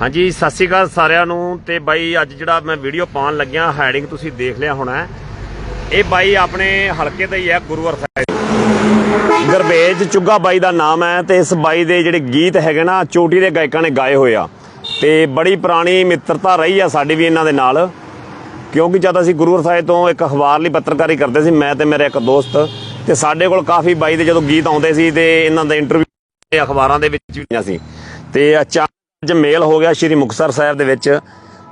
ਹਾਂਜੀ, ਸਤਿ ਸ਼੍ਰੀ ਅਕਾਲ ਸਾਰਿਆਂ ਨੂੰ ਤੇ ਬਾਈ ਅੱਜ ਜਿਹੜਾ ਮੈਂ ਵੀਡੀਓ ਪਾਉਣ ਲੱਗਿਆ ਹੈਡਿੰਗ ਤੁਸੀਂ ਦੇਖ ਲਿਆ ਹੋਣਾ ਇਹ ਬਾਈ ਆਪਣੇ ਹਲਕੇ 'ਤੇ ਹੀ ਹੈ ਗੁਰੂਵਰ ਸਾਹਿਬ। ਗਰਬੇਜ ਚੁੱਗਾ ਬਾਈ ਦਾ ਨਾਮ ਹੈ ਤੇ ਇਸ ਬਾਈ ਦੇ ਜਿਹੜੇ ਗੀਤ ਹੈਗੇ ਨਾ, ਚੋਟੀ ਦੇ ਗਾਇਕਾਂ ਨੇ ਗਾਏ ਹੋਏ ਆ। ਤੇ ਬੜੀ ਪੁਰਾਣੀ ਮਿੱਤਰਤਾ ਰਹੀ ਆ ਸਾਡੀ ਵੀ ਇਹਨਾਂ ਦੇ ਨਾਲ, ਕਿਉਂਕਿ ਜਦ ਅਸੀਂ ਗੁਰੂਵਰ ਸਾਹਿਬ ਤੋਂ ਇੱਕ ਅਖਬਾਰ ਲਈ ਪੱਤਰਕਾਰੀ ਕਰਦੇ ਸੀ, ਮੈਂ ਤੇ ਮੇਰੇ ਇੱਕ ਦੋਸਤ, ਤੇ ਸਾਡੇ ਕੋਲ ਕਾਫੀ ਬਾਈ ਦੇ ਜਦੋਂ ਗੀਤ ਆਉਂਦੇ ਸੀ ਤੇ ਇਹਨਾਂ ਦਾ ਇੰਟਰਵਿਊ ਅਖਬਾਰਾਂ ਦੇ ਵਿੱਚ ਵੀ ਸੀ। ਤੇ ਅਚਾਨਕ ਅੱਜ ਮੇਲ ਹੋ ਗਿਆ ਸ਼੍ਰੀ ਮੁਕਤਸਰ ਸਾਹਿਬ ਦੇ ਵਿੱਚ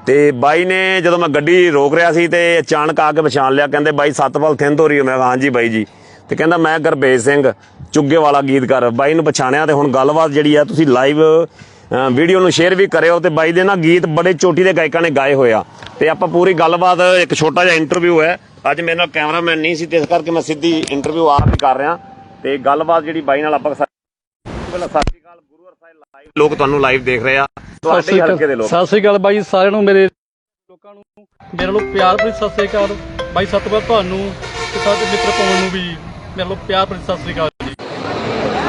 ਤੇ ਬਾਈ ਨੇ ਜਦੋਂ ਮੈਂ ਗੱਡੀ ਰੋਕ ਰਿਹਾ ਸੀ ਤੇ ਅਚਾਨਕ ਆ ਕੇ ਪਛਾਣ ਲਿਆ, ਕਹਿੰਦੇ ਬਾਈ ਸਤਪਾਲ ਥਿੰਦ ਹੋ। ਰਹੀ ਹੋ ਮੈਂ ਹਾਂਜੀ ਬਾਈ ਜੀ। ਤੇ ਕਹਿੰਦਾ, ਮੈਂ ਗੁਰਬੇਜ ਸਿੰਘ ਚੁੱਗੇ ਵਾਲਾ ਗੀਤਕਾਰ। ਬਾਈ ਨੂੰ ਪਛਾਣਿਆ ਤੇ ਹੁਣ ਗੱਲਬਾਤ ਜਿਹੜੀ ਆ, ਤੁਸੀਂ ਲਾਈਵ ਵੀਡੀਓ ਨੂੰ ਸ਼ੇਅਰ ਵੀ ਕਰਿਓ ਤੇ ਬਾਈ ਦੇ ਨਾ ਗੀਤ ਬੜੇ ਚੋਟੀ ਦੇ ਗਾਇਕਾਂ ਨੇ ਗਾਏ ਹੋਏ ਆ। ਤੇ ਆਪਾਂ ਪੂਰੀ ਗੱਲਬਾਤ, ਇੱਕ ਛੋਟਾ ਜਿਹਾ ਇੰਟਰਵਿਊ ਹੈ। ਅੱਜ ਮੇਰੇ ਨਾਲ ਕੈਮਰਾਮੈਨ ਨਹੀਂ ਸੀ, ਤੇ ਇਸ ਕਰਕੇ ਮੈਂ ਸਿੱਧੀ ਇੰਟਰਵਿਊ ਆਪ ਹੀ ਕਰ ਰਿਹਾ। ਤੇ ਗੱਲਬਾਤ ਜਿਹੜੀ ਬਾਈ ਨਾਲ ਆਪਾਂ ਪਹਿਲਾਂ ਲੋਕ ਤੁਹਾਨੂੰ ਲਾਈਵ ਦੇਖ ਰਹੇ ਆ। ਤੁਹਾਡੇ ਹਲਕੇ ਦੇ ਲੋਕ। ਸਤਿ ਸ੍ਰੀ ਅਕਾਲ ਬਾਈ ਸਾਰਿਆਂ ਨੂੰ ਮੇਰੇ ਲੋਕਾਂ ਨੂੰ। ਮੇਰੇ ਵੱਲੋਂ ਪਿਆਰ ਭਰੀ ਸਤਿ ਸ੍ਰੀ ਅਕਾਲ। ਬਾਈ ਸਤਿਗੁਰ ਤੁਹਾਨੂੰ ਤੇ ਸਾਡੇ ਮਿੱਤਰ ਪਵਨ ਨੂੰ ਵੀ ਮੇਰੇ ਵੱਲੋਂ ਪਿਆਰ ਭਰੀ ਸਤਿ ਸ੍ਰੀ ਅਕਾਲ ਜੀ।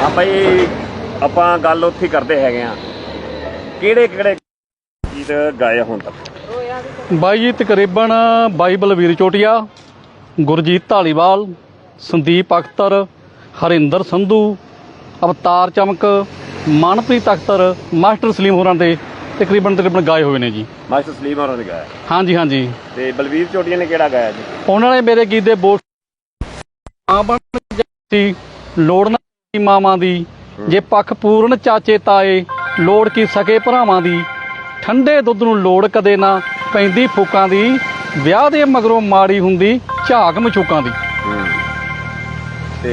ਹਾਂ ਭਾਈ ਆਪਾਂ ਗੱਲ ਉੱਥੇ ਕਰਦੇ ਹੈਗੇ ਆ। ਕਿਹੜੇ ਕਿਹੜੇ ਗੀਤ ਗਾਏ ਹੁਣ ਤੱਕ? ਬਾਈ ਜੀ ਤਕਰੀਬਨ ਬਾਈ ਬਲਵੀਰ ਚੋਟੀਆ ਗੁਰਜੀਤ ਢਾਲੀਵਾਲ ਸੰਦੀਪ ਅਖਤਰ ਹਰਿੰਦਰ ਸੰਧੂ ਅਵਤਾਰ ਚਮਕ ਮਨਪ੍ਰੀਤ ਅਖਤਰ ਮਾਸਟਰ ਸਲੀਮ ਹੋਰਾਂ ਦੇ ਤਕਰੀਬਨ ਤਕਰੀਬਨ ਗਾਏ ਹੋਏ ਨੇ ਜੀ। ਮਾਸਟਰ ਸਲੀਮ ਹੋਰਾਂ ਨੇ ਗਾਇਆ ਹਾਂਜੀ ਹਾਂਜੀ। ਤੇ ਬਲਵੀਰ ਚੋਟੀਆ ਨੇ ਕਿਹੜਾ ਗਾਇਆ ਜੀ? ਉਹਨਾਂ ਨੇ ਮੇਰੇ ਗੀਤ ਦੇ ਬੋਲ ਆ ਬਣ ਸੀ ਲੋੜ ਨਾ ਮਾਵਾਂ ਦੀ। ਜੇ ਪੱਖ ਪੂਰਨ ਚਾਚੇ ਤਾਏ ਲੋੜ ਕੀ ਸਕੇ ਭਰਾਵਾਂ ਦੀ। ਠੰਡੇ ਦੁੱਧ ਨੂੰ ਲੋੜ ਕਦੇ ਨਾ ਪੈਂਦੀ ਫੂਕਾਂ ਦੀ। ਵਿਆਹ ਦੇ ਮਗਰੋਂ ਮਾੜੀ ਹੁੰਦੀ ਝਾਕ ਮਚੂਕਾਂ ਦੀ। ਤੇ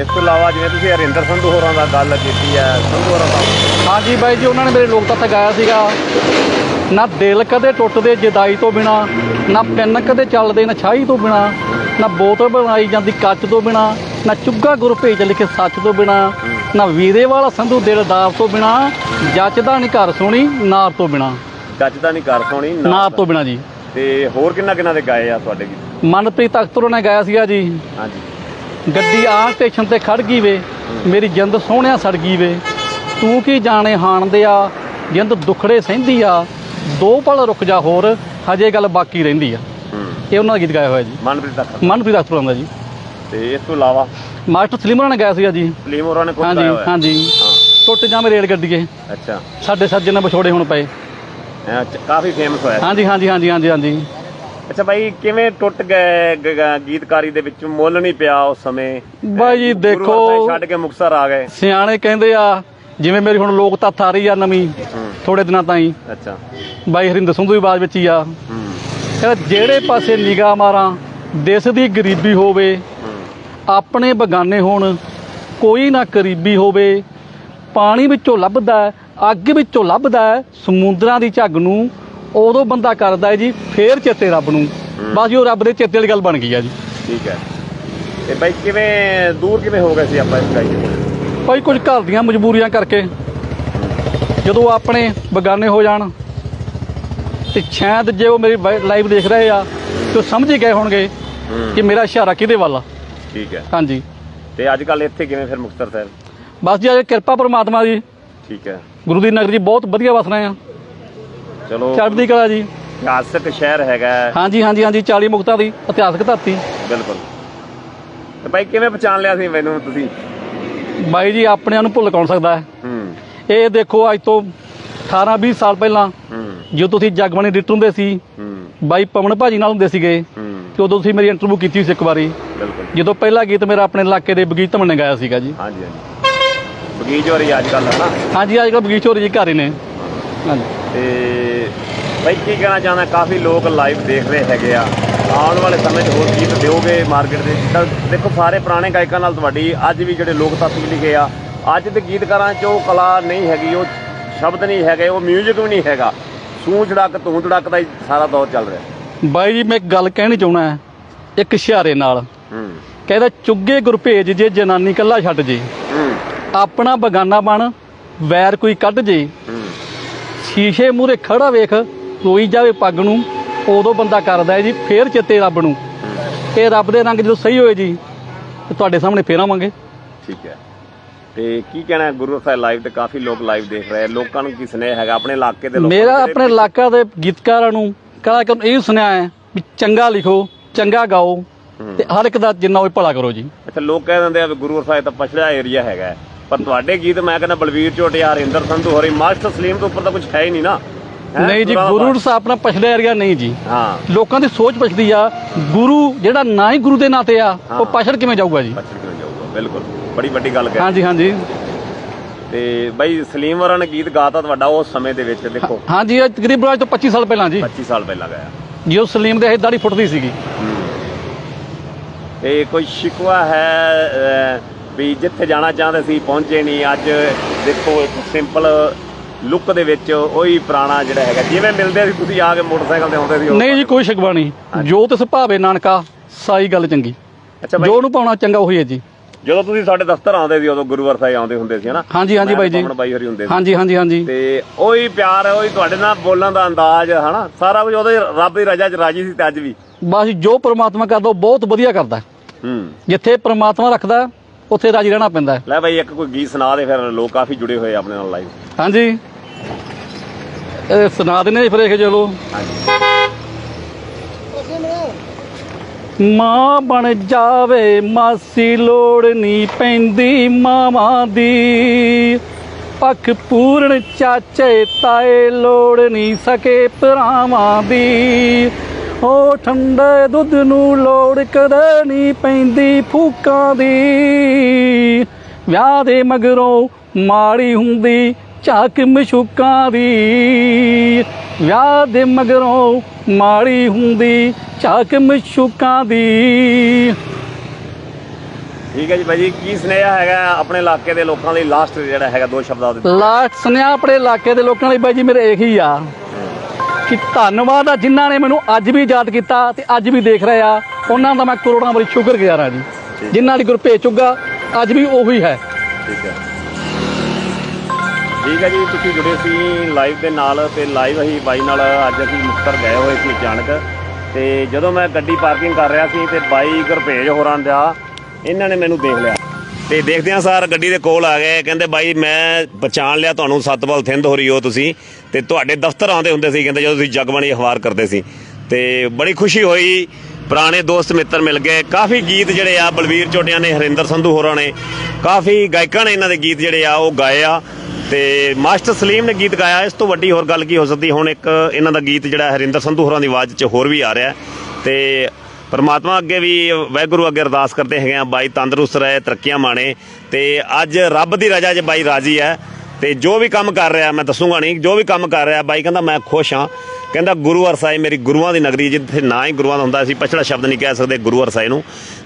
ਇਸ ਤੋਂ ਇਲਾਵਾ ਜਿਵੇਂ ਤੁਸੀਂ ਹਰਿੰਦਰ ਸੰਧੂ ਹੋਰਾਂ ਦਾ ਗੱਲ ਕੀਤੀ ਹੈ ਸੰਧੂ ਹੋਰਾਂ ਦਾ ਹਾਂਜੀ ਬਾਈ ਜੀ ਉਹਨਾਂ ਨੇ ਮੇਰੇ ਲੋਕ ਤੱਕ ਗਾਇਆ ਸੀਗਾ। ਨਾ ਦਿਲ ਕਦੇ ਟੁੱਟਦੇ ਜਦਾਈ ਤੋਂ ਬਿਨਾ ਨਾ ਪਿੰਨ ਕਦੇ ਚੱਲਦੇ ਨਾ ਛਾਈ ਤੋਂ ਬਿਨਾ ਨਾ ਬੋਤਲ ਬਣਾਈ ਜਾਂਦੀ ਕੱਚ ਤੋਂ ਬਿਨਾ ਨਾ ਚੁੱਗਾ ਗੁਰ ਭੇਜ ਲਿਖੇ ਸੱਚ ਤੋਂ ਬਿਨਾ ਨਾ ਵੀਰੇ ਵਾਲਾ ਸੰਧੂ ਦਿਲਦਾਰ ਤੋਂ ਬਿਨਾ ਜੱਚਦਾ ਨਹੀਂ ਘਰ ਸੋਣੀ ਨਾਰ ਤੋਂ ਬਿਨਾ। ਗੱਜ ਦਾ ਨਹੀਂ ਕਰ ਸੋਣੀ ਨਾ- ਨਾਰ ਤੋਂ ਬਿਨਾ ਜੀ। ਤੇ ਹੋਰ ਕਿੰਨਾ ਕਿੰਨਾ ਦੇ ਗਾਏ ਆ ਤੁਹਾਡੇ ਗੀਤ? ਮਨਪ੍ਰੀਤ ਅਖਤਰ ਨੇ ਗਾਇਆ ਸੀਗਾ ਜੀ। ਹਾਂਜੀ। ਗੱਡੀ ਆ ਸਟੇਸ਼ਨ ਤੇ ਖੜ ਗਈ ਵੇ ਮੇਰੀ ਜਿੰਦ ਸੋਹਣਿਆ ਸੜ ਗਈ ਵੇ। ਤੂੰ ਕੀ ਜਾਣੇ ਹਾਣਦੇ ਆ ਜਿੰਦ ਦੁਖੜੇ ਸਹਿੰਦੀ ਆ। ਦੋ ਪਲ ਰੁਕ ਜਾ ਹੋਰ ਹਜੇ ਗੱਲ ਬਾਕੀ ਰਹਿੰਦੀ ਆ। ਇਹ ਉਹਨਾਂ ਦਾ ਗੀਤ ਗਾਇਆ ਹੋਇਆ ਜੀ। ਮਨਪ੍ਰੀਤ ਦਾ ਮਨਪ੍ਰੀਤ ਅਖਤਰ ਦਾ ਜੀ। ਤੇ ਇਸ ਤੋਂ ਇਲਾਵਾ? ਮਾਸਟਰ ਸਲੀਮ ਹੋਰਾਂ ਨੇ ਗਾਇਆ ਸੀਗਾ ਜੀ। ਸਲੀਮ ਹੋਰਾਂ ਨੇ ਕੋਈ ਹਾਂਜੀ ਗਾਇਆ ਹਾਂਜੀ। ਹਾਂ। ਟੁੱਟ ਜਾਵੇਂ ਰੇਲ ਗੱਡੀਏ ਅੱਛਾ। ਸਾਡੇ ਸੱਜਣ ਵਿਛੋੜੇ ਹੁਣ ਪਏ। ਕਾਫੀ ਫੇਮਸ ਹੋਇਆ। ਹਾਂਜੀ ਹਾਂਜੀ ਹਾਂਜੀ ਹਾਂਜੀ ਹਾਂਜੀ। ਅੱਛਾ ਭਾਈ ਕਿਵੇਂ ਟੁੱਟ ਗਏ ਗ- ਗ- ਗੀਤਕਾਰੀ ਦੇ ਵਿੱਚ? ਮੁੱਲ ਨਹੀਂ ਪਿਆ ਉਸ ਸਮੇਂ। ਬਾਈ ਜੀ ਗੁਰੂ ਦੇਖੋ। ਸਾਹਿਬ ਛੱਡ ਕੇ ਮੁਕਤਸਰ ਆ ਗਏ। ਸਿਆਣੇ ਕਹਿੰਦੇ ਆ ਜਿਵੇਂ ਮੇਰੀ ਹੁਣ ਲੋਕ ਤੱਥ ਆ ਰਹੀ ਆ ਨਵੀਂ ਹੂੰ। ਥੋੜੇ ਦਿਨਾਂ ਤਾਈਂ। ਅੱਛਾ। ਬਾਈ ਹਰਿੰਦਰ ਸੰਧੂ ਦੀ ਆਵਾਜ਼ ਵਿੱਚ ਹੀ ਆ। ਹੂੰ। ਕਹਿੰਦਾ ਜਿਹੜੇ ਪਾਸੇ ਨਿਗਾਹ ਮਾਰਾਂ ਦੇਸ਼ ਦੀ ਗਰੀਬੀ ਹੋਵੇ ਹੂੰ। ਆਪਣੇ ਬਗਾਨੇ ਹੋਣ ਕੋਈ ਨਾ ਕਰੀਬੀ ਹੋਵੇ ਪਾਣੀ ਵਿੱਚੋਂ ਲੱਭਦਾ ਹੈ, ਅੱਗ ਵਿੱਚੋਂ ਲੱਭਦਾ ਹੈ, ਸਮੁੰਦਰਾਂ ਦੀ ਝੱਗ ਨੂੰ ਉਦੋਂ ਬੰਦਾ ਕਰਦਾ ਹੈ ਜੀ ਫੇਰ ਚੇਤੇ ਰੱਬ ਨੂੰ। ਬਸ ਜੀ ਉਹ ਰੱਬ ਦੇ ਚੇਤੇ ਵਾਲੀ ਗੱਲ ਬਣ ਗਈ ਆ ਜੀ। ਠੀਕ ਹੈ। ਤੇ ਭਾਈ ਕਿਵੇਂ ਦੂਰ ਕਿਵੇਂ ਹੋ ਗਏ ਸੀ ਆਪਾਂ ਇਸ ਤੋਂ? ਭਾਈ ਕੁਝ ਘਰ ਦੀਆਂ ਮਜਬੂਰੀਆਂ ਕਰਕੇ। ਜਦੋਂ ਆਪਣੇ ਬਗਾਨੇ ਹੋ ਜਾਣ ਤੇ ਸ਼ਾਇਦ ਜੇ ਉਹ ਮੇਰੀ ਲਾਈਵ ਦੇਖ ਰਹੇ ਆ ਤੇ ਸਮਝ ਹੀ ਗਏ ਹੋਣਗੇ ਕਿ ਮੇਰਾ ਇਸ਼ਾਰਾ ਕਿਹਦੇ ਵੱਲ ਆ। ਠੀਕ ਹੈ। ਹਾਂਜੀ। ਤੇ ਅੱਜ ਕੱਲ ਇੱਥੇ ਕਿਵੇਂ ਫਿਰ ਮੁਕਤਸਰ ਸਾਹਿਬ? ਬਸ ਜੀ ਅੱਜ ਕਿਰਪਾ ਪਰਮਾਤਮਾ ਦੀ। ਠੀਕ ਹੈ। ਗੁਰੂ ਦੀ ਨਗਰੀ ਬਹੁਤ ਵਧੀਆ ਵਸ ਰਹੇ ਆ। ਚਲੋ। ਚੜ੍ਹਦੀ ਕਲਾ ਜੀ। ਇਤਿਹਾਸਕ ਸ਼ਹਿਰ ਹੈਗਾ ਹੈ, ਹਾਂਜੀ ਹਾਂਜੀ ਹਾਂਜੀ 40 ਮੁਕਤਾਂ ਦੀ ਇਤਿਹਾਸਕ ਧਰਤੀ। ਬਿਲਕੁਲ। ਤੇ ਭਾਈ ਕਿਵੇਂ ਪਛਾਣ ਲਿਆ ਸੀ ਮੈਨੂੰ ਤੁਸੀਂ? ਬਾਈ ਜੀ ਆਪਣਿਆਂ ਨੂੰ ਭੁੱਲ ਕੌਣ ਸਕਦਾ ਹੈ? ਹੂੰ। ਇਹ ਦੇਖੋ ਅੱਜ ਤੋਂ 18 20 ਸਾਲ ਪਹਿਲਾਂ ਹੂੰ। ਜਦੋਂ ਤੁਸੀਂ ਜਗਬਾਣੀ ਡਿੱਟ ਹੁੰਦੇ ਸੀ ਹੂੰ। ਬਾਈ ਪਵਨ ਭਾਜੀ ਨਾਲ ਹੁੰਦੇ ਸੀਗੇ ਹੂੰ। ਤੇ ਉਦੋਂ ਤੁਸੀਂ ਮੇਰੀ ਇੰਟਰਵਿਊ ਕੀਤੀ ਸੀ ਇੱਕ ਵਾਰੀ। ਬਿਲਕੁਲ। ਜਦੋਂ ਪਹਿਲਾ ਗੀਤ ਮੇਰਾ ਆਪਣੇ ਇਲਾਕੇ ਦੇ ਬਗੀਚ ਧਮਨ ਨੇ ਗਾਇਆ ਸੀਗਾ ਜੀ। ਹਾਂਜੀ ਹਾਂਜੀ। ਬਗੀਚ ਹੋ ਰਹੀ ਅੱਜ ਕੱਲ ਹੈ ਨਾ? ਹਾਂਜੀ ਅੱਜ ਕੱਲ੍ਹ ਬਗੀਚ ਹੋ ਰਹੀ ਜੀ ਘਰ ਹੀ ਨੇ। ਹਾਂਜੀ। ਤੇ ਭਾਈ ਕੀ ਕਹਿਣਾ ਚਾਹੁੰਦਾ? ਕਾਫੀ ਲੋਕ ਲਾਈਵ ਦੇਖ ਰਹੇ ਹੈਗੇ ਆ। ਆਉਣ ਵਾਲੇ ਸਮੇਂ 'ਚ ਹੋਰ ਗੀਤ ਦਿਓਗੇ ਮਾਰਕੀਟ ਦੇ? ਤਾਂ ਦੇਖੋ ਸਾਰੇ ਪੁਰਾਣੇ ਗਾਇਕਾਂ ਨਾਲ ਤੁਹਾਡੀ ਅੱਜ ਵੀ ਜਿਹੜੇ ਲੋਕ ਤੱਤ ਲਿਖੇ ਆ। ਅੱਜ ਦੇ ਗੀਤਕਾਰਾਂ 'ਚ ਉਹ ਕਲਾ ਨਹੀਂ ਹੈਗੀ ਉਹ ਸ਼ਬਦ ਨਹੀਂ ਹੈਗੇ ਉਹ 뮤직 ਵੀ ਨਹੀਂ ਹੈਗਾ। ਸੂੰ ਚੜਕ ਧੂੰ ਚੜਕ ਦਾ ਹੀ ਸਾਰਾ ਦੌਰ ਚੱਲ ਰਿਹਾ। ਬਾਈ ਜੀ ਮੈਂ ਇੱਕ ਗੱਲ ਕਹਿਣੀ ਚਾਹੁੰਦਾ ਹਾਂ ਇੱਕ ਇਸ਼ਾਰੇ ਨਾਲ। ਹੂੰ। ਕਹਿੰਦਾ ਚੁੱਗੇ ਗੁਰਭੇਜ ਜੇ ਜਨਾਨੀ ਕੱਲਾ ਛੱਡ ਜੇ। ਹੂੰ। ਆਪਣਾ ਬਗਾਨਾ ਬਣ ਵੈਰ ਕੋਈ ਕੱਢ ਜੇ। ਹੂੰ। ਸ਼ੀਸ਼ੇ ਮੂਰੇ ਖੜਾ ਵੇਖ ਰੋਈ ਜਾਵੇ ਪੱਗ ਨੂੰ ਉਦੋਂ ਬੰਦਾ ਕਰਦਾ ਹੈ ਜੀ ਫੇਰ ਚਿੱਤੇ ਰੱਬ ਨੂੰ। ਇਹ ਰੱਬ ਦੇ ਰੰਗ ਜਦੋਂ ਸਹੀ ਹੋਏ ਜੀ ਤੇ ਤੁਹਾਡੇ ਸਾਹਮਣੇ ਫੇਰ ਆਵਾਂਗੇ। ਠੀਕ ਹੈ। ਤੇ ਕੀ ਕਹਿਣਾ ਹੈ ਗੁਰੂ ਸਾਹਿਬ ਲਾਈਵ ਤੇ ਕਾਫੀ ਲੋਕ ਲਾਈਵ ਦੇਖ ਰਹੇ ਆ ਲੋਕਾਂ ਨੂੰ ਕੀ ਸੁਨੇਹਾ ਹੈਗਾ? ਆਪਣੇ ਇਲਾਕੇ ਦੇ ਲੋਕਾਂ ਮੇਰਾ ਆਪਣੇ ਇਲਾਕਾ ਦੇ ਗੀਤਕਾਰਾਂ ਨੂੰ ਕਲਾਕਾਰਾਂ ਨੂੰ ਇਹ ਸੁਣਿਆ ਹੈ ਵੀ ਚੰਗਾ ਲਿਖੋ ਚੰਗਾ ਗਾਓ ਤੇ ਹਰ ਇੱਕ ਦਾ ਜਿੰਨਾ ਹੋਏ ਭਲਾ ਕਰੋ ਜੀ। ਅੱਛਾ ਲੋਕ ਕਹਿ ਦਿੰਦੇ ਆ ਵੀ ਗੁਰੂ ਸਾਹਿਬ ਤਾਂ ਪਛੜਿਆ ਏਰੀਆ ਹੈਗਾ। ਪਰ ਤੁਹਾਡੇ ਗੀਤ ਮੈਂ ਕਹਿੰਦਾ ਬਲਵੀਰ ਝੋਟਿਆ ਹਰਿੰਦਰ ਸੰਧੂ ਹੋਰੀ ਮਾਸਟਰ ਸਲੀਮ ਤੋਂ ਉੱਪਰ ਤਾਂ ਕੁਝ ਹੈ ਹੀ ਨਹੀਂ ਨਾ? ਨਹੀਂ ਜੀ ਗੁਰਾਂ ਸਾਹਿਬ ਆਪਣਾ ਪਛੜਿਆ ਏਰੀਆ ਨਹੀਂ ਜੀ। ਹਾਂ। ਲੋਕਾਂ ਦੀ ਸੋਚ ਪਛਦੀ ਆ ਗੁਰੂ ਜਿਹੜਾ ਨਾ ਹੀ ਗੁਰੂ ਦੇ ਨਾਂ ਤੇ ਆ ਉਹ ਪਛੜ ਕਿਵੇਂ ਜਾਊਗਾ ਜੀ? ਪਛੜ ਕਿਉਂ ਜਾਊਗਾ ਬਿਲਕੁਲ। ਬੜੀ ਵੱਡੀ ਗੱਲ ਕਹਿ ਹਾਂਜੀ ਹਾਂਜੀ। ਤੇ ਬਾਈ ਸਲੀਮ ਵਰਾਂ ਨੇ ਗੀਤ ਗਾਤਾ ਤੁਹਾਡਾ ਉਸ ਸਮੇਂ ਦੇ ਵਿੱਚ ਦੇਖੋ। ਹਾਂਜੀ ਇਹ ਤਕਰੀਬਨ ਅੱਜ ਤੋਂ 25 ਸਾਲ ਪਹਿਲਾਂ ਜੀ। 25 ਸਾਲ ਪਹਿਲਾਂ ਗਿਆ ਜਿਉ ਸਲੀਮ ਦੇ ਇਹ ਦਾੜੀ ਫੁੱਟਦੀ ਸੀਗੀ। ਤੇ ਕੋਈ ਸ਼ਿਕਵਾ ਹੈ ਵੀ ਜਿੱਥੇ ਜਾਣਾ ਚਾਹੁੰਦੇ ਸੀ ਪਹੁੰਚੇ ਨਹੀਂ। ਅੱਜ ਦੇਖੋ ਇੱਕ ਸਿੰਪਲ ਲੁੱਕ ਦੇ ਵਿੱਚ ਉਹੀ ਪੁਰਾਣਾ ਜਿਹੜਾ ਹੈਗਾ ਜਿਵੇਂ ਮਿਲਦੇ ਸੀ ਤੁਸੀਂ ਆ ਕੇ ਮੋਟਰਸਾਈਕਲ ਤੇ ਆਉਂਦੇ ਸੀ ਉਹ ਨਹੀਂ ਜੀ ਕੋਈ ਸ਼ਿਕਵਾ ਨਹੀਂ। ਜੋ ਤਿਸ ਭਾਵੇ ਨਾਨਕਾ ਸਾਈ ਗੱਲ ਚੰਗੀ। ਅੱਛਾ ਬਾਈ। ਜੋ ਨੂੰ ਪਾਉਣਾ ਚੰਗਾ ਉਹੀ ਹੈ ਜੀ। ਜਦੋਂ ਤੁਸੀਂ ਸਾਡੇ ਦਫ਼ਤਰ ਆਉਂਦੇ ਸੀ ਉਦੋਂ ਗੁਰੂਵਰ ਸਾਹਿਬ ਆਉਂਦੇ ਹੁੰਦੇ ਸੀ ਹਨਾ? ਹਾਂਜੀ ਹਾਂਜੀ ਬਾਈ ਜੀ। ਹੁਣ ਬਾਈ ਹਰੀ ਹੁੰਦੇ ਸੀ। ਹਾਂਜੀ ਹਾਂਜੀ ਹਾਂਜੀ। ਤੇ ਉਹੀ ਪਿਆਰ ਉਹੀ ਤੁਹਾਡੇ ਨਾਲ ਬੋਲਣ ਦਾ ਅੰਦਾਜ਼ ਹਨਾ? ਸਾਰਾ ਕੁਝ ਉਹਦੇ ਰੱਬ ਦੀ ਰਜ਼ਾ 'ਚ ਰਾਜੀ ਸੀ ਤੇ ਅੱਜ ਵੀ। ਬਸ ਜੋ ਪ੍ਰਮਾਤਮਾ ਕਰਦਾ ਉਹ ਬਹੁਤ ਵਧੀਆ ਕਰਦਾ। ਹੈ। ਜਿੱਥੇ ਪ੍ਰਮਾਤਮਾ ਰੱਖਦਾ ਉੱਥੇ ਰਾਜੀ ਰਹਿਣਾ ਪੈਂਦਾ। ਲੈ ਬਾਈ ਇੱਕ ਕੋਈ ਗੀਤ ਸੁਣਾ ਦੇ ਫਿਰ ਲੋਕ ਕਾਫੀ ਜੁੜੇ ਹੋਏ ਆਪਣੇ ਨਾਲ ਲਾਈਵ ਹਾਂਜੀ। ਇਹ ਸੁਣਾ ਦਿੰਦੇ ਜੀ ਫਿਰ ਇਹ ਚਲੋ। ਮਾਂ ਬਣ ਜਾਵੇ ਮਾਸੀ, ਲੋੜ ਨਹੀਂ ਪੈਂਦੀ ਮਾਵਾਂ ਦੀ। ਪੱਖ ਪੂਰਨ ਚਾਚੇ ਤਾਏ, ਲੋੜ ਨਹੀਂ ਸਕੇ ਭਰਾਵਾਂ ਦੀ। ਹੋ ਠੰਡੇ ਦੁੱਧ ਨੂੰ ਲੋੜ ਕਦੇ ਨਹੀਂ ਪੈਂਦੀ ਫੂਕਾਂ ਦੀ। ਵਿਆਹ ਦੇ ਮਗਰੋਂ ਮਾੜੀ ਹੁੰਦੀ ਝਾਕ ਮਸ਼ੂਕਾਂ ਦੀ। ਵਿਆਹ ਦੇ ਮਗਰੋਂ ਮਾੜੀ ਹੁੰਦੀ ਝਾਕ ਮਸ਼ੂਕਾਂ ਦੀ। ਠੀਕ ਹੈ ਜੀ ਜੀ ਕੀ ਸੁਨੇਹਾ ਹੈਗਾ ਆਪਣੇ ਇਲਾਕੇ ਦੇ ਲੋਕਾਂ ਲਈ? ਲਾਸਟ ਜਿਹੜਾ ਹੈਗਾ ਦੋ ਸ਼ਬਦਾਂ ਦੇ ਲਾਸਟ ਸੁਨੇਹਾ ਆਪਣੇ ਇਲਾਕੇ ਦੇ ਲੋਕਾਂ ਲਈ ਬਾਈ ਜੀ ਮੇਰੇ ਇਹੀ ਆ ਕਿ ਧੰਨਵਾਦ ਆ ਜਿਨ੍ਹਾਂ ਨੇ ਮੈਨੂੰ ਅੱਜ ਵੀ ਯਾਦ ਕੀਤਾ ਤੇ ਅੱਜ ਵੀ ਦੇਖ ਰਹੇ ਆ। ਉਹਨਾਂ ਦਾ ਮੈਂ ਕਰੋੜਾਂ ਵਾਰੀ ਸ਼ੁਕਰਗੁਜ਼ਾਰ ਆ ਜੀ। ਜਿਨ੍ਹਾਂ ਦੀ ਗੁਰਪ੍ਰੀਤ ਚੁੱਗਾ ਅੱਜ ਵੀ ਉਹੀ ਹੈ। ਠੀਕ ਹੈ। ਠੀਕ ਹੈ ਜੀ, ਤੁਸੀਂ ਜੁੜੇ ਸੀ ਲਾਈਵ ਦੇ ਨਾਲ ਤੇ ਲਾਈਵ ਅਸੀਂ ਬਾਈ ਨਾਲ ਅੱਜ ਅਸੀਂ ਮੁਕਤਸਰ ਗਏ ਹੋਏ ਸੀ ਅਚਾਨਕ ਤੇ ਜਦੋਂ ਮੈਂ ਗੱਡੀ ਪਾਰਕਿੰਗ ਕਰ ਰਿਹਾ ਸੀ ਤੇ ਬਾਈ ਗੁਰਪੇਜ ਹੋਰਾਂ ਦਾ, ਇਹਨਾਂ ਨੇ ਮੈਨੂੰ ਦੇਖ ਲਿਆ। ਤੇ ਦੇਖਦਿਆਂ ਸਰ, ਗੱਡੀ ਦੇ ਕੋਲ ਆ ਗਏ, ਕਹਿੰਦੇ ਬਾਈ ਮੈਂ ਪਛਾਣ ਲਿਆ ਤੁਹਾਨੂੰ, ਸਤਪਾਲ ਥਿੰਦ ਹੋ ਰਹੀ ਹੋ ਤੁਸੀਂ, ਤੇ ਤੁਹਾਡੇ ਦਫ਼ਤਰ ਆਉਂਦੇ ਹੁੰਦੇ ਸੀ, ਕਹਿੰਦੇ ਜਦੋਂ ਤੁਸੀਂ ਜਗਬਾਣੀ ਅਖਬਾਰ ਕਰਦੇ ਸੀ। ਤੇ ਬੜੀ ਖੁਸ਼ੀ ਹੋਈ, ਪੁਰਾਣੇ ਦੋਸਤ ਮਿੱਤਰ ਮਿਲ ਗਏ, ਕਾਫੀ ਗੀਤ ਜਿਹੜੇ ਆ, ਬਲਵੀਰ ਚੋਟਿਆਂ ਨੇ, ਹਰਿੰਦਰ ਸੰਧੂ ਹੋਰਾਂ ਨੇ, ਕਾਫੀ ਗਾਇਕਾਂ ਨੇ ਇਹਨਾਂ ਦੇ ਗੀਤ ਜਿਹੜੇ ਆ, ਉਹ ਗਾਏ ਆ। ਤੇ ਮਾਸਟਰ ਸਲੀਮ ਨੇ ਗੀਤ ਗਾਇਆ, ਇਸ ਤੋਂ ਵੱਡੀ ਹੋਰ ਗੱਲ ਕੀ ਹੋ ਸਕਦੀ? ਹੁਣ ਇੱਕ ਇਹਨਾਂ ਦਾ ਗੀਤ ਜਿਹੜਾ ਹਰਿੰਦਰ ਸੰਧੂ ਹੋਰਾਂ ਦੀ ਆਵਾਜ਼ 'ਚ ਹੋਰ ਵੀ ਆ ਰਿਹਾ ਤੇ ਪਰਮਾਤਮਾ ਅੱਗੇ ਵੀ ਵਾਹਿਗੁਰੂ ਅੱਗੇ ਅਰਦਾਸ ਕਰਦੇ ਹੈਗੇ ਆ, ਬਾਈ ਤੰਦਰੁਸਤ ਰਹੇ, ਤਰੱਕੀਆਂ ਮਾਣੇ। ਤੇ ਅੱਜ ਰੱਬ ਦੀ ਰਜ਼ਾ 'ਚ ਬਾਈ ਰਾਜੀ ਹੈ। ਤੇ ਜੋ ਵੀ ਕੰਮ ਕਰ ਰਿਹਾ, ਮੈਂ ਦੱਸੂਗਾ ਨਹੀਂ, ਜੋ ਵੀ ਕੰਮ ਕਰ ਰਿਹਾ, ਬਾਈ ਕਹਿੰਦਾ ਮੈਂ ਖੁਸ਼ ਹਾਂ। ਕਹਿੰਦਾ ਗੁਰੂ ਅਰਸਾਈ ਮੇਰੀ ਗੁਰੂਆਂ ਦੀ ਨਗਰੀ, ਜਿੱਥੇ ਨਾ ਹੀ ਗੁਰੂਆਂ ਦਾ ਹੁੰਦਾ ਸੀ ਪਛੜਾ ਸ਼ਬਦ ਨਹੀਂ ਕਹਿ ਸਕਦੇ ਗੁਰੂ ਅਰਸਾਈ ਨੂੰ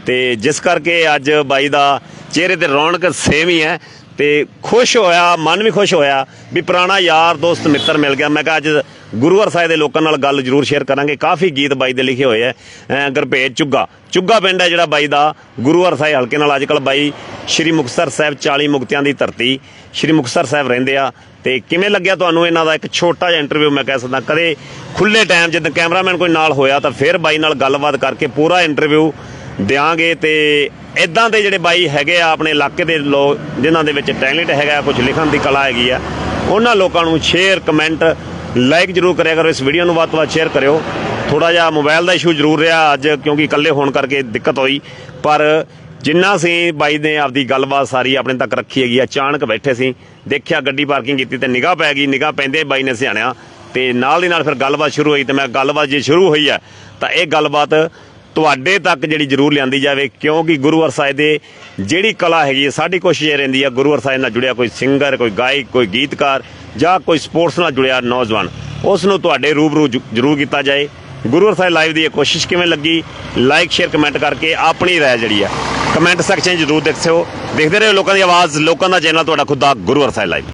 ਤੇ ਜਿਸ ਕਰਕੇ ਅੱਜ ਬਾਈ ਦਾ ਚਿਹਰੇ ਤੇ ਰੌਣਕ ਸੇਮ ਹੀ ਹੈ। ਤੇ ਖੁਸ਼ ਹੋਇਆ, ਮਨ ਵੀ ਖੁਸ਼ ਹੋਇਆ, ਵੀ ਪੁਰਾਣਾ ਯਾਰ, ਦੋਸਤ, ਮਿੱਤਰ ਮਿਲ ਗਿਆ। ਮੈਂ ਕਿਹਾ ਅੱਜ ਗੁਰੂ ਸਾਹਿਬ ਦੇ ਲੋਕਾਂ ਨਾਲ ਗੱਲ ਜ਼ਰੂਰ ਸ਼ੇਅਰ ਕਰਾਂਗੇ। ਕਾਫੀ ਗੀਤ ਬਾਈ ਦੇ ਲਿਖੇ ਹੋਏ ਐ ਅਹ ਗੁਰਭੇਜ ਚੁੱਗਾ। ਚੁੱਗਾ ਪਿੰਡ ਹੈ ਜਿਹੜਾ ਬਾਈ ਦਾ। ਗੁਰੂ ਸਾਹਿਬ ਹਲਕੇ ਨਾਲ ਅੱਜਕੱਲ ਬਾਈ ਸ਼੍ਰੀ ਮੁਕਤਸਰ ਸਾਹਿਬ 40 ਮੁਕਤਿਆਂ ਦੀ ਧਰਤੀ। ਸ਼੍ਰੀ ਮੁਕਤਸਰ ਸਾਹਿਬ ਰਹਿੰਦੇ ਆ। ਤੇ ਕਿਵੇਂ ਲੱਗਿਆ ਤੁਹਾਨੂੰ ਇਹਨਾਂ ਦਾ ਇੱਕ ਛੋਟਾ ਜਿਹਾ ਇੰਟਰਵਿਊ ਮੈਂ ਕਹਿ ਸਕਦਾ, ਕਦੇ ਖੁੱਲੇ ਟਾਈਮ ਜਦੋਂ ਕੈਮਰਾਮੈਨ ਕੋਈ ਨਾਲ ਹੋਇਆ ਤਾਂ ਫਿਰ ਬਾਈ ਨਾਲ ਗੱਲਬਾਤ ਕਰਕੇ ਪੂਰਾ ਇੰਟਰਵਿਊ ਦਿਆਂਗੇ ਤੇ ਇਦਾਂ ਦੇ ਜਿਹੜੇ ਬਾਈ ਹੈਗੇ ਆ ਆਪਣੇ ਇਲਾਕੇ ਦੇ ਲੋਕ ਜਿਨ੍ਹਾਂ ਦੇ ਵਿੱਚ ਟੈਲੈਂਟ ਹੈਗਾ ਕੁਝ ਲਿਖਣ ਦੀ ਕਲਾ ਹੈਗੀ ਆ, ਉਹਨਾਂ ਲੋਕਾਂ ਨੂੰ ਸ਼ੇਅਰ ਕਮੈਂਟ ਲਾਈਕ ਜਰੂਰ ਕਰਿਆ ਕਰੋ। ਇਸ ਵੀਡੀਓ ਨੂੰ ਵੱਧ ਤੋਂ ਵੱਧ ਸ਼ੇਅਰ ਕਰਿਓ। ਥੋੜਾ ਜਿਹਾ ਮੋਬਾਈਲ ਦਾ ਇਸ਼ੂ ਜ਼ਰੂਰ ਰਿਹਾ ਅੱਜ, ਕਿਉਂਕਿ ਇਕੱਲੇ ਹੋਣ ਕਰਕੇ ਦਿੱਕਤ ਹੋਈ। ਪਰ ਜਿੰਨਾ ਸੀ ਬਾਈ ਨੇ ਆਪਦੀ ਗੱਲਬਾਤ ਸਾਰੀ ਆਪਣੇ ਤੱਕ ਰੱਖੀ ਹੈਗੀ ਅਚਾਨਕ ਬੈਠੇ ਸੀ। ਦੇਖਿਆ ਗੱਡੀ ਪਾਰਕਿੰਗ ਕੀਤੀ ਤੇ ਨਿਗਾਹ ਪੈ ਗਈ, ਨਿਗਾਹ ਪੈਂਦੇ ਬਾਈ ਨੇ ਸਿਆਣਿਆ। ਤੇ ਨਾਲ ਦੀ ਨਾਲ ਫਿਰ ਗੱਲਬਾਤ ਸ਼ੁਰੂ ਹੋਈ ਤੇ ਮੈਂ ਗੱਲਬਾਤ ਜੇ ਸ਼ੁਰੂ ਹੋਈ ਹੈ ਤਾਂ ਇਹ ਗੱਲਬਾਤ ਤੁਹਾਡੇ ਤੱਕ ਜਿਹੜੀ ਜ਼ਰੂਰ ਲਿਆਂਦੀ ਜਾਵੇ, ਕਿਉਂਕਿ ਗੁਰੂ ਸਾਹਿਬ ਦੇ ਜਿਹੜੀ ਕਲਾ ਹੈਗੀ ਹੈ, ਸਾਡੀ ਕੋਸ਼ਿਸ਼ ਇਹ ਰਹਿੰਦੀ ਹੈ ਗੁਰੂ ਸਾਹਿਬ ਨਾਲ ਜੁੜਿਆ ਕੋਈ ਸਿੰਗਰ ਕੋਈ ਗਾਇਕ, ਕੋਈ ਗੀਤਕਾਰ ਜਾਂ ਕੋਈ ਸਪੋਰਟਸ ਨਾਲ ਜੁੜਿਆ ਨੌਜਵਾਨ, ਉਸ ਨੂੰ ਤੁਹਾਡੇ ਰੂਬਰੂ ਜ਼ਰੂਰ ਕੀਤਾ ਜਾਏ। ਗੁਰੂ ਸਾਹਿਬ ਲਾਈਵ ਦੀ ਇਹ ਕੋਸ਼ਿਸ਼ ਕਿਵੇਂ ਲੱਗੀ? ਲਾਈਕ ਸ਼ੇਅਰ ਕਮੈਂਟ ਕਰਕੇ ਆਪਣੀ ਰਾਏ ਜਿਹੜੀ ਆ ਕਮੈਂਟ ਸੈਕਸ਼ਨ 'ਚ ਜ਼ਰੂਰ ਦੱਸਿਓ ਦੇਖਦੇ ਰਹੋ ਲੋਕਾਂ ਦੀ ਆਵਾਜ਼, ਲੋਕਾਂ ਦਾ ਚੈਨਲ, ਤੁਹਾਡਾ ਖੁਦ ਦਾ ਗੁਰੂ ਸਾਹਿਬ ਲਾਈਵ